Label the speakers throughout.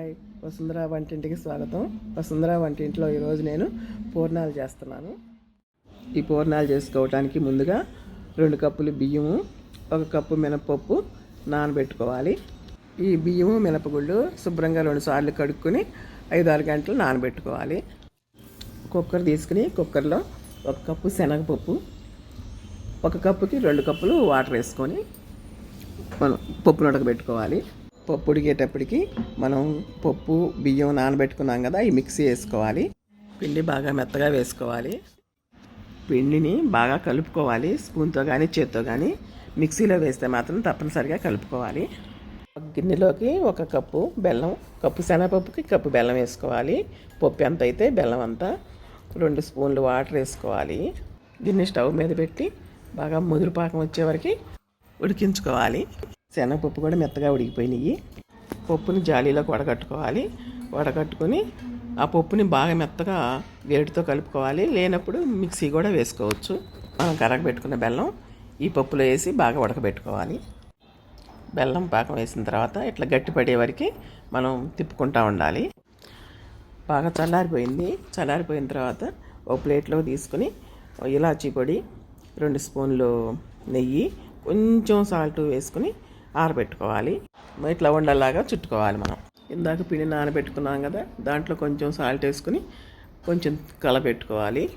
Speaker 1: Hi Vasundhara వంటింటికి స్వాగతం. వసుంధర వంటింట్లో ఈరోజు నేను పూర్ణాలు చేస్తున్నాను. ఈ పూర్ణాలు చేసుకోవడానికి ముందుగా రెండు కప్పులు బియ్యము ఒక కప్పు మినపప్పు నానబెట్టుకోవాలి. ఈ బియ్యము మినపగుళ్ళు శుభ్రంగా రెండు సార్లు కడుక్కొని ఐదు ఆరు గంటలు నానబెట్టుకోవాలి. కుక్కర్ తీసుకుని కుక్కర్లో ఒక కప్పు శనగపప్పు ఒక కప్పుకి రెండు కప్పులు వాటర్ వేసుకొని మనం పప్పును ఉడకబెట్టుకోవాలి పప్పు ఉడికేటప్పటికి మనం పప్పు బియ్యం నానబెట్టుకున్నాం కదా ఈ మిక్సీ వేసుకోవాలి. పిండి బాగా మెత్తగా వేసుకోవాలి. పిండిని బాగా కలుపుకోవాలి స్పూన్తో కానీ చేత్తో కానీ మిక్సీలో వేస్తే మాత్రం తప్పనిసరిగా కలుపుకోవాలి. గిన్నెలోకి ఒక కప్పు బెల్లం కప్పు శనగపప్పుకి కప్పు బెల్లం వేసుకోవాలి. పప్పు ఎంత అయితే బెల్లం అంతా రెండు స్పూన్లు వాటర్ వేసుకోవాలి. గిన్నె స్టవ్ మీద పెట్టి బాగా ముదురు పాకం వచ్చే వరకు ఉడికించుకోవాలి. శనగపప్పు కూడా మెత్తగా ఉడికిపోయినాయి. పప్పుని జాలీలోకి వడగట్టుకోవాలి. వడగట్టుకొని ఆ పప్పుని బాగా మెత్తగా వేడితో కలుపుకోవాలి. లేనప్పుడు మిక్సీ కూడా వేసుకోవచ్చు. మనం కరగబెట్టుకున్న బెల్లం ఈ పప్పులో వేసి బాగా ఉడకబెట్టుకోవాలి. బెల్లం పాకం వేసిన తర్వాత ఇట్లా గట్టి పడే వరకు మనం తిప్పుకుంటూ ఉండాలి. బాగా చల్లారిపోయింది. చల్లారిపోయిన తర్వాత ఒక ప్లేట్లో తీసుకుని ఇలాచీ పొడి రెండు స్పూన్లు నెయ్యి కొంచెం సాల్ట్ వేసుకుని ఆరబెట్టుకోవాలి. ఇట్లా ఉండలాగా చుట్టుకోవాలి మనం. ఇందాక పిండి నానబెట్టుకున్నాం కదా దాంట్లో కొంచెం సాల్ట్ వేసుకుని కొంచెం కలపెట్టుకోవాలి.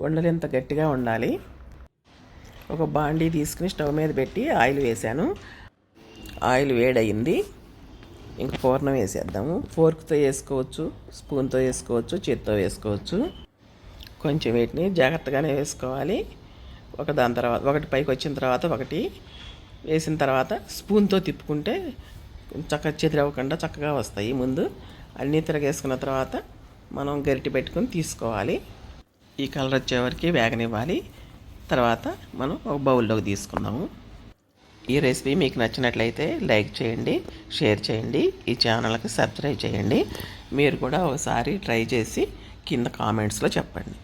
Speaker 1: ఉండలు ఎంత గట్టిగా ఉండాలి. ఒక బాండీ తీసుకుని స్టవ్ మీద పెట్టి ఆయిల్ వేసాను ఆయిల్ వేడయింది. ఇంకా పూర్ణం వేసేద్దాము. ఫోర్క్తో వేసుకోవచ్చు స్పూన్తో వేసుకోవచ్చు చేత్తో వేసుకోవచ్చు. కొంచెం వీటిని జాగ్రత్తగానే వేసుకోవాలి. ఒక దాని తర్వాత ఒకటి పైకి వచ్చిన తర్వాత ఒకటి వేసిన తర్వాత స్పూన్తో తిప్పుకుంటే చక్కగా చెదిరవ్వకుండా చక్కగా వస్తాయి ముందు. అన్నీ తిరగేసుకున్న తర్వాత మనం గరిటె పెట్టుకొని తీసుకోవాలి. ఈ కలర్ వచ్చే వరకు వేగనివ్వాలి. తర్వాత మనం ఒక బౌల్లోకి తీసుకుందాము. ఈ రెసిపీ మీకు నచ్చినట్లయితే లైక్ చేయండి షేర్ చేయండి ఈ ఛానల్కి సబ్స్క్రైబ్ చేయండి. మీరు కూడా ఒకసారి ట్రై చేసి కింద కామెంట్స్లో చెప్పండి.